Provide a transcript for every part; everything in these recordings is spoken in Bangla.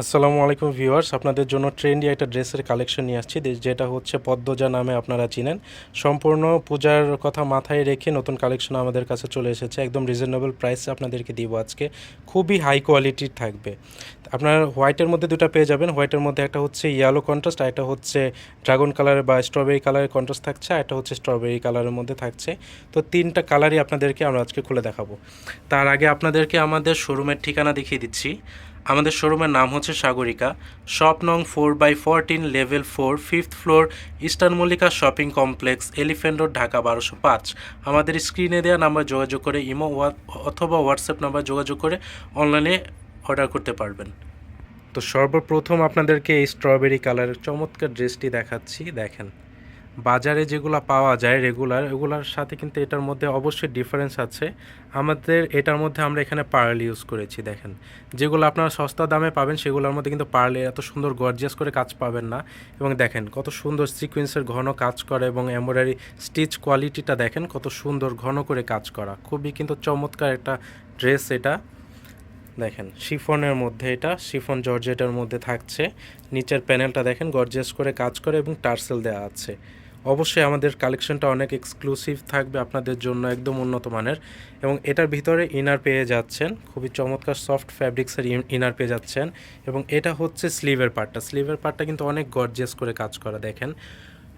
আসসালামু আলাইকুম ভিউয়ার্স, আপনাদের জন্য ট্রেন্ডি একটা ড্রেসের কালেকশন নিয়ে আসছি যেটা হচ্ছে পদ্মজা নামে আপনারা চিনেন। সম্পূর্ণ পূজার কথা মাথায় রেখে নতুন কালেকশন আমাদের কাছে চলে এসেছে, একদম রিজনেবল প্রাইসে আপনাদেরকে দিব আজকে। খুবই হাই কোয়ালিটির থাকবে। আপনার হোয়াইটের মধ্যে দুটো পেয়ে যাবেন হোয়াইটের মধ্যে একটা হচ্ছে ইয়েলো কন্ট্রাস্ট আর একটা হচ্ছে ড্রাগন কালারের বা স্ট্রবেরি কালারের কন্ট্রাস্ট থাকছে, আর একটা হচ্ছে স্ট্রবেরি কালারের মধ্যে থাকছে। তো তিনটা কালারই আপনাদেরকে আমরা আজকে খুলে দেখাবো। তার আগে আপনাদেরকে আমাদের শোরুমের ঠিকানা দেখিয়ে দিচ্ছি। আমাদের শোরুমের নাম হচ্ছে সাগরিকা। শপ নং four by fourteen level four fifth floor eastern Mallika shopping complex elephant road, Dhaka বারোশো পাঁচ। আমাদের স্ক্রিনে দেওয়া নাম্বার যোগাযোগ করে ইমো অথবা হোয়াটসঅ্যাপ নাম্বার যোগাযোগ করে অনলাইনে অর্ডার করতে পারবেন। তো সর্বপ্রথম আপনাদেরকে এই স্ট্রবেরি কালারের চমৎকার ড্রেসটি দেখাচ্ছি, দেখেন। বাজারে যেগুলো পাওয়া যায় রেগুলার এগুলোর সাথে কিন্তু এটার মধ্যে অবশ্যই ডিফারেন্স আছে। আমাদের এটার মধ্যে আমরা এখানে পার্ল ইউজ করেছি, দেখেন। যেগুলো আপনারা সস্তা দামে পাবেন, সেগুলোর মধ্যে কিন্তু পার্লে এত সুন্দর গর্জিয়াস করে কাজ পাবেন না। এবং দেখেন, কত সুন্দর সিকোয়েন্সের ঘন কাজ করা এবং এমব্রয়ডারি স্টিচ কোয়ালিটিটা দেখেন, কত সুন্দর ঘন করে কাজ করা। খুবই কিন্তু চমৎকার একটা ড্রেস এটা। দেখেন, শিফনের মধ্যে এটা, শিফন জর্জেটের মধ্যে থাকছে। নিচের প্যানেলটা দেখেন গর্জেস করে কাজ করে এবং টার্সেল দেওয়া আছে। অবশ্যই আমাদের কালেকশনটা অনেক এক্সক্লুসিভ থাকবে আপনাদের জন্য, একদম উন্নত মানের। এবং এটার ভিতরে ইনার পেয়ে যাচ্ছেন, খুবই চমৎকার সফট ফ্যাব্রিক্সের ইনার পেয়ে যাচ্ছেন। এবং এটা হচ্ছে স্লিভের পার্টটা স্লিভের পার্টটা কিন্তু অনেক গর্জেস করে কাজ করা, দেখেন।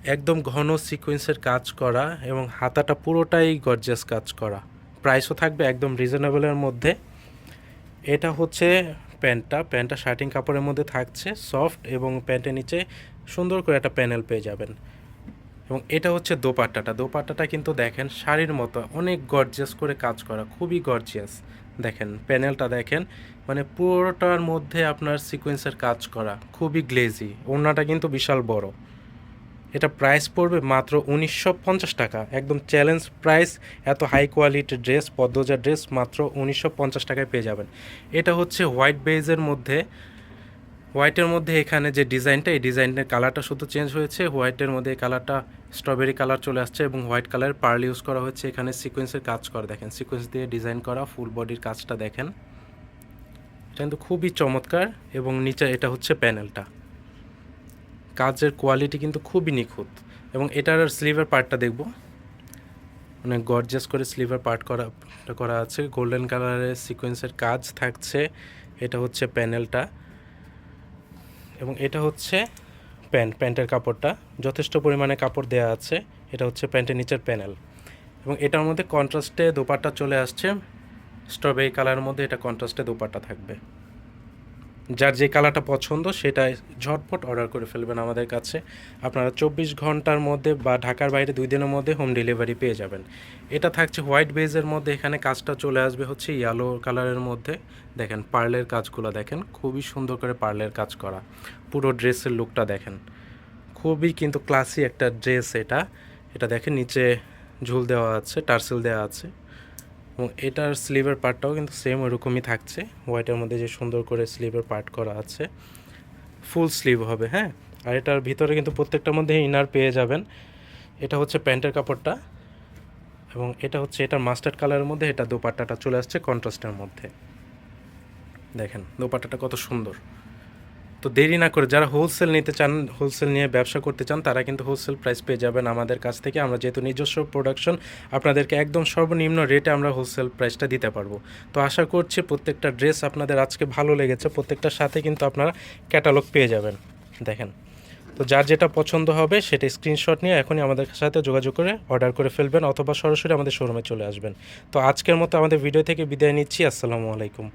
একদম ঘন সিকোয়েন্সের কাজ করা এবং হাতাটা পুরোটাই গর্জেস কাজ করা। প্রাইসও থাকবে একদম রিজনেবলের মধ্যে। এটা হচ্ছে প্যান্টটা প্যান্টটা শার্টিং কাপড়ের মধ্যে থাকছে, সফট এবং প্যান্টের নিচে সুন্দর করে একটা প্যানেল পেয়ে যাবেন। এবং এটা হচ্ছে দোপাট্টাটা। দোপাট্টাটা কিন্তু দেখেন শাড়ির মতো, অনেক গর্জিয়াস করে কাজ করা, খুবই গর্জিয়াস দেখেন, প্যানেলটা দেখেন মানে পুরোটার মধ্যে আপনার সিকোয়েন্সের কাজ করা, খুবই গ্লেজি ওড়নাটা কিন্তু বিশাল বড়। এটা প্রাইস পড়বে মাত্র উনিশশো পঞ্চাশ টাকা। একদম চ্যালেঞ্জ প্রাইস এত হাই কোয়ালিটির ড্রেস পদ্মজা ড্রেস মাত্র উনিশশো পঞ্চাশ টাকায় পেয়ে যাবেন। এটা হচ্ছে হোয়াইট বেজের মধ্যে। হোয়াইটের মধ্যে এখানে যে ডিজাইনটা এই ডিজাইনের কালারটা শুধু চেঞ্জ হয়েছে। হোয়াইটের মধ্যে এই কালারটা স্ট্রবেরি কালার চলে আসছে এবং হোয়াইট কালারের পার্ল ইউজ করা হয়েছে। এখানে সিকোয়েন্সের কাজ করা দেখেন। সিকোয়েন্স দিয়ে ডিজাইন করা ফুল বডির কাজটা দেখেন। এটা কিন্তু খুবই চমৎকার এবং নিচে এটা হচ্ছে প্যানেলটা কাজের কোয়ালিটি কিন্তু খুবই নিখুঁত। এবং এটার স্লিভের পার্টটা দেখব। অনেক গর্জাস করে স্লিভের পার্ট করা করা আছে। গোল্ডেন কালারের সিকোয়েন্সের কাজ থাকছে। এটা হচ্ছে প্যানেলটা এবং এটা হচ্ছে প্যান্ট প্যান্টের কাপড়টা। যথেষ্ট পরিমাণে কাপড় দেওয়া আছে। এটা হচ্ছে প্যান্টের নিচের প্যানেল এবং এটার মধ্যে কন্ট্রাস্টে দোপাট্টা চলে আসছে। স্ট্রবেরি কালারের মধ্যে এটা কন্ট্রাস্টে দোপাট্টা থাকবে। যার যে কালারটা পছন্দ সেটা ঝটপট অর্ডার করে ফেলবেন আমাদের কাছে। আপনারা চব্বিশ ঘণ্টার মধ্যে বা ঢাকার বাইরে দুই দিনের মধ্যে হোম ডেলিভারি পেয়ে যাবেন। এটা থাকছে হোয়াইট বেজের মধ্যে, এখানে কাজটা চলে আসবে হচ্ছে ইয়েলো কালারের মধ্যে। দেখেন, পার্লের কাজগুলো দেখেন, খুবই সুন্দর করে পার্লের কাজ করা। পুরো ড্রেসের লুকটা দেখেন। খুবই কিন্তু ক্লাসি একটা ড্রেস এটা। এটা দেখেন, নিচে ঝুল দেওয়া আছে, টার্সেল দেওয়া আছে। এবং এটার স্লিভের পার্টটাও কিন্তু সেম ওরকমই থাকছে। হোয়াইটের মধ্যে যে সুন্দর করে স্লিভের পার্ট করা আছে ফুল স্লিভ হবে হ্যাঁ? আর এটার ভিতরে কিন্তু প্রত্যেকটার মধ্যে ইনার পেয়ে যাবেন। এটা হচ্ছে প্যান্টের কাপড়টা এবং এটা হচ্ছে এটার মাস্টার্ড কালারের মধ্যে, এটা দোপাট্টাটা চলে আসছে কন্ট্রাস্টের মধ্যে। দেখেন, দোপাট্টাটা কত সুন্দর। তো দেরি না করে যারা হোলসেল নিতে চান হোলসেল নিয়ে ব্যবসা করতে চান, তারা কিন্তু হোলসেল প্রাইস পেয়ে যাবেন আমাদের কাছ থেকে। আমরা যেহেতু নিজস্ব প্রোডাকশন আপনাদেরকে একদম সর্বনিম্ন রেটে আমরা হোলসেল প্রাইসটা দিতে পারব। তো আশা করছি প্রত্যেকটা ড্রেস আপনাদের আজকে ভালো লেগেছে, প্রত্যেকটার সাথে কিন্তু আপনারা ক্যাটালগ পেয়ে যাবেন। দেখেন, তো যার যেটা পছন্দ হবে সেটা স্ক্রিনশট নিয়ে এখনই আমাদের সাথে যোগাযোগ করে অর্ডার করে ফেলবেন অথবা সরাসরি আমাদের শোরুমে চলে আসবেন। তো আজকের মতো আমাদের ভিডিও থেকে বিদায় নিচ্ছি, আসসালামু আলাইকুম।